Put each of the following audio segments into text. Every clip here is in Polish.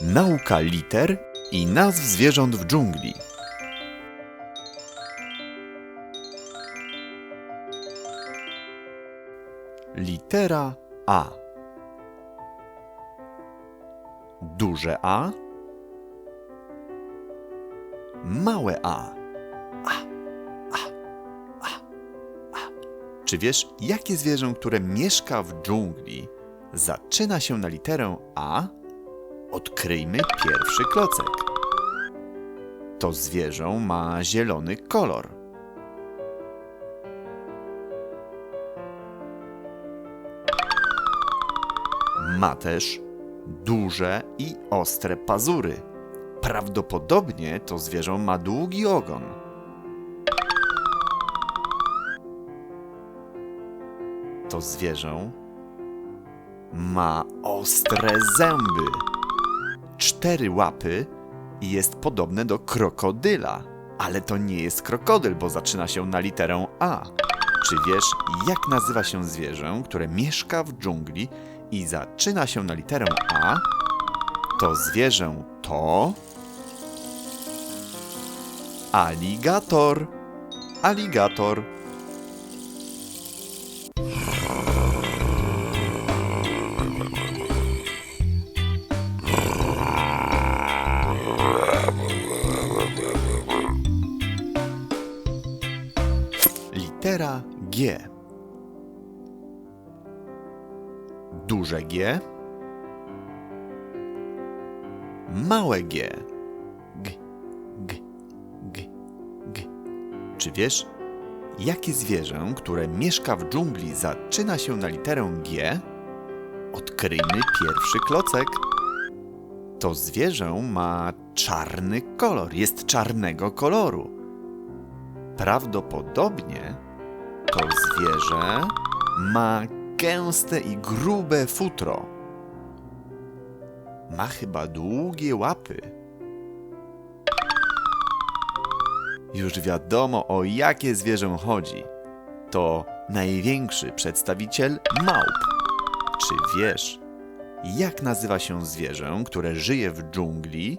Nauka liter i nazw zwierząt w dżungli. Litera A. Duże A. Małe A. A, A, A, A. Czy wiesz, jakie zwierzę, które mieszka w dżungli, zaczyna się na literę A? Odkryjmy pierwszy klocek. To zwierzę ma zielony kolor. Ma też duże i ostre pazury. Prawdopodobnie to zwierzę ma długi ogon. To zwierzę ma ostre zęby, cztery łapy i jest podobne do krokodyla. Ale to nie jest krokodyl, bo zaczyna się na literę A. Czy wiesz, jak nazywa się zwierzę, które mieszka w dżungli i zaczyna się na literę A? To zwierzę to. Aligator. Aligator. Litera G. Duże G. Małe G. G, G, G, G. Czy wiesz, jakie zwierzę, które mieszka w dżungli, zaczyna się na literę G? Odkryjmy pierwszy klocek. To zwierzę ma czarny kolor, jest czarnego koloru. Prawdopodobnie to zwierzę ma gęste i grube futro. Ma chyba długie łapy. Już wiadomo o jakie zwierzę chodzi. To największy przedstawiciel małp. Czy wiesz, jak nazywa się zwierzę, które żyje w dżungli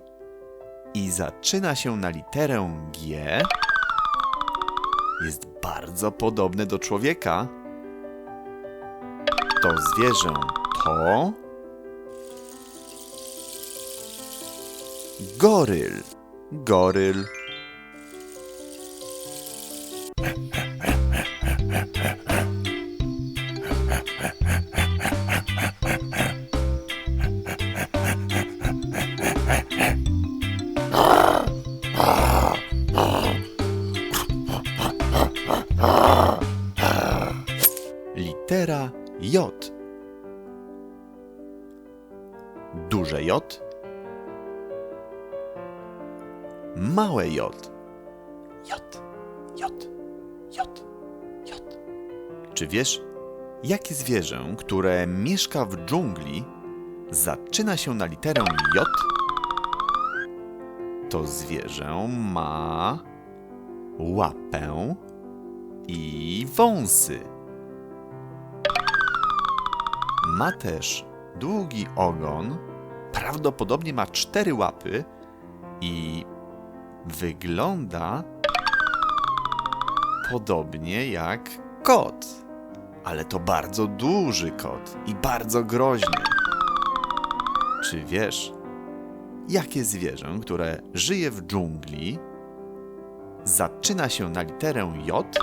i zaczyna się na literę G? jest bardzo podobne do człowieka. To zwierzę to. Goryl. Goryl. J. Duże J. Małe J. J. J. J. J. Czy wiesz, jakie zwierzę, które mieszka w dżungli, zaczyna się na literę J? To zwierzę ma łapę i wąsy. Ma też długi ogon, prawdopodobnie ma cztery łapy i wygląda podobnie jak kot. Ale to bardzo duży kot i bardzo groźny. Czy wiesz, jakie zwierzę, które żyje w dżungli, zaczyna się na literę J?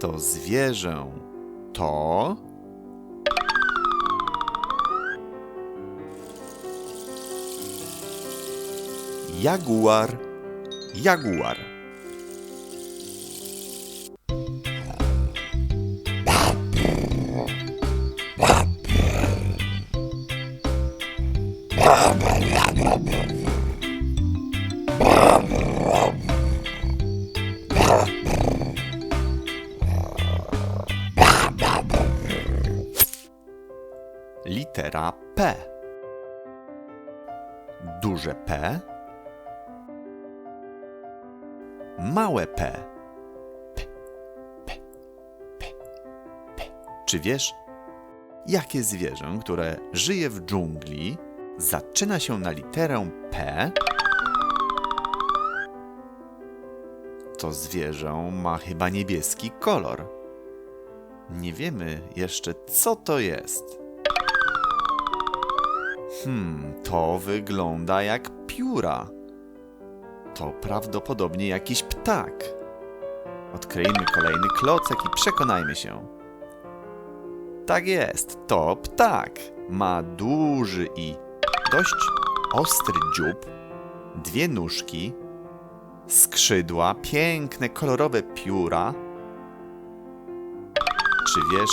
To zwierzę to. Jaguar. Jaguar. Litera P. Duże P. Małe P. P, P, P, P. Czy wiesz, jakie zwierzę, które żyje w dżungli, zaczyna się na literę P? To zwierzę ma chyba niebieski kolor. Nie wiemy jeszcze, co to jest. Hmm, to wygląda jak pióra. To prawdopodobnie jakiś ptak. Odkryjmy kolejny klocek i przekonajmy się. Tak jest, to ptak. Ma duży i dość ostry dziób, dwie nóżki, skrzydła, piękne kolorowe pióra. Czy wiesz,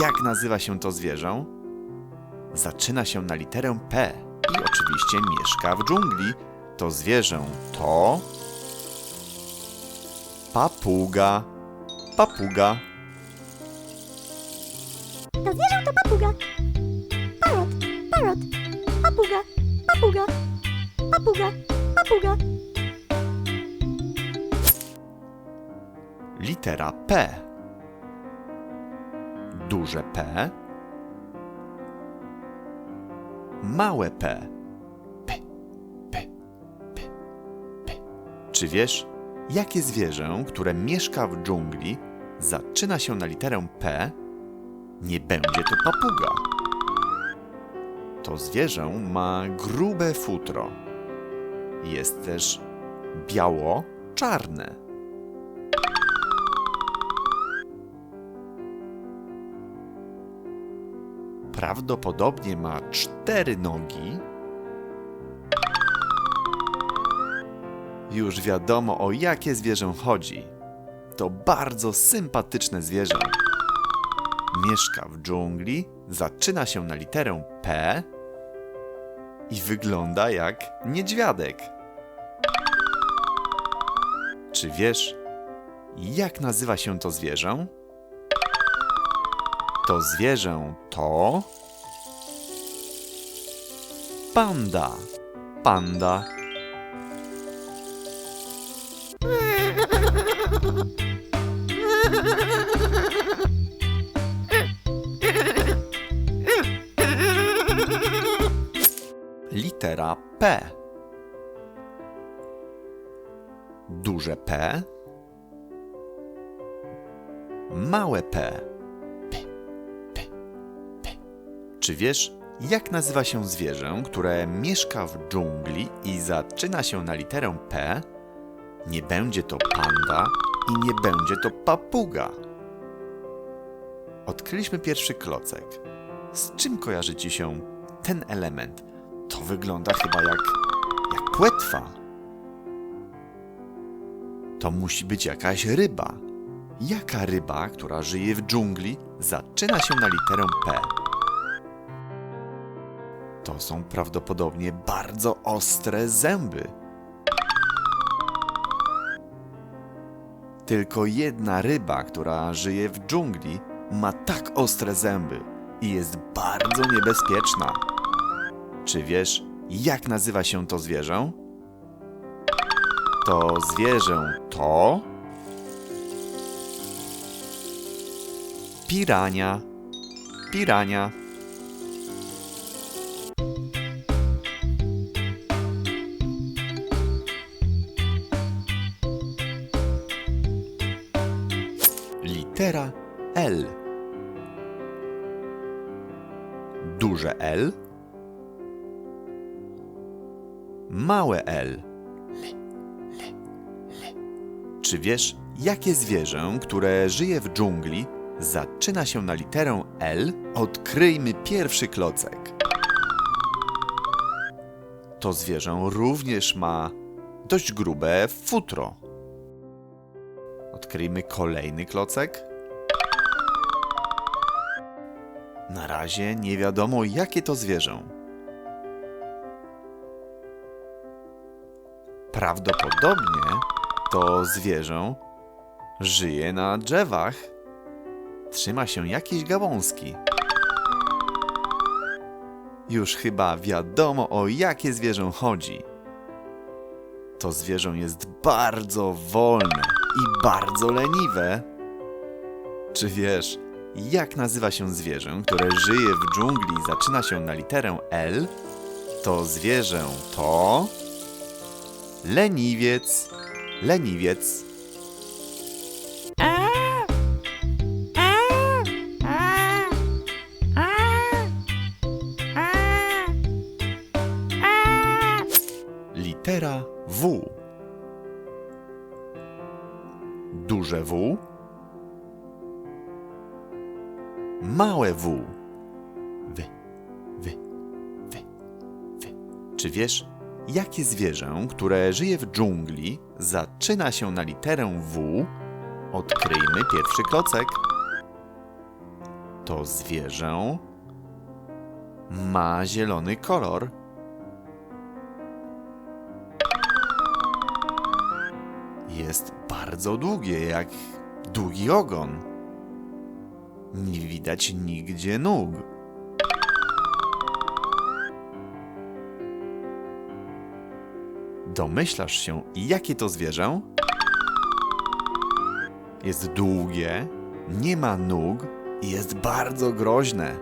jak nazywa się to zwierzę? Zaczyna się na literę P i oczywiście mieszka w dżungli. To zwierzę to papuga. Papuga. To zwierzę to papuga. Parrot, parrot, papuga, papuga, papuga, papuga. Litera P. Duże P. Małe P. P, P, P, P. Czy wiesz, jakie zwierzę, które mieszka w dżungli, zaczyna się na literę P? Nie będzie to papuga. To zwierzę ma grube futro. Jest też biało-czarne. Prawdopodobnie ma cztery nogi. Już wiadomo o jakie zwierzę chodzi. To bardzo sympatyczne zwierzę. Mieszka w dżungli, zaczyna się na literę P i wygląda jak niedźwiadek. Czy wiesz, jak nazywa się to zwierzę? To zwierzę to. Panda. Panda. Litera P. Duże P. Małe P. Czy wiesz, jak nazywa się zwierzę, które mieszka w dżungli i zaczyna się na literę P? Nie będzie to panda i nie będzie to papuga. Odkryliśmy pierwszy klocek. Z czym kojarzy ci się ten element? To wygląda chyba jak, jak płetwa. To musi być jakaś ryba. Jaka ryba, która żyje w dżungli, zaczyna się na literę P? To są prawdopodobnie bardzo ostre zęby. Tylko jedna ryba, która żyje w dżungli, ma tak ostre zęby i jest bardzo niebezpieczna. Czy wiesz, jak nazywa się to zwierzę? To zwierzę to. Pirania. Pirania. Małe L. Czy wiesz, jakie zwierzę, które żyje w dżungli, zaczyna się na literę L? Odkryjmy pierwszy klocek. To zwierzę również ma dość grube futro. Odkryjmy kolejny klocek. Na razie nie wiadomo, jakie to zwierzę. Prawdopodobnie to zwierzę żyje na drzewach. Trzyma się jakiejś gałązki. Już chyba wiadomo, o jakie zwierzę chodzi. To zwierzę jest bardzo wolne i bardzo leniwe. Czy wiesz, jak nazywa się zwierzę, które żyje w dżungli i zaczyna się na literę L, to zwierzę to leniwiec. Leniwiec. Litera W. Duże W. Małe W. Wy, wy, wy, wy. Czy wiesz, jakie zwierzę, które żyje w dżungli, zaczyna się na literę W? Odkryjmy pierwszy klocek. To zwierzę ma zielony kolor. Jest bardzo długie, jak długi ogon. Nie widać nigdzie nóg. Domyślasz się, jakie to zwierzę? Jest długie, nie ma nóg i jest bardzo groźne.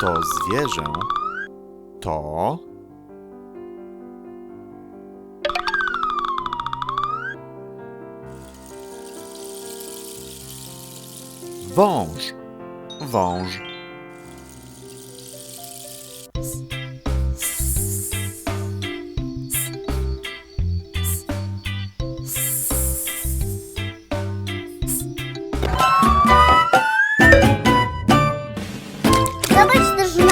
To zwierzę to wąż. Wąż. Давайте даже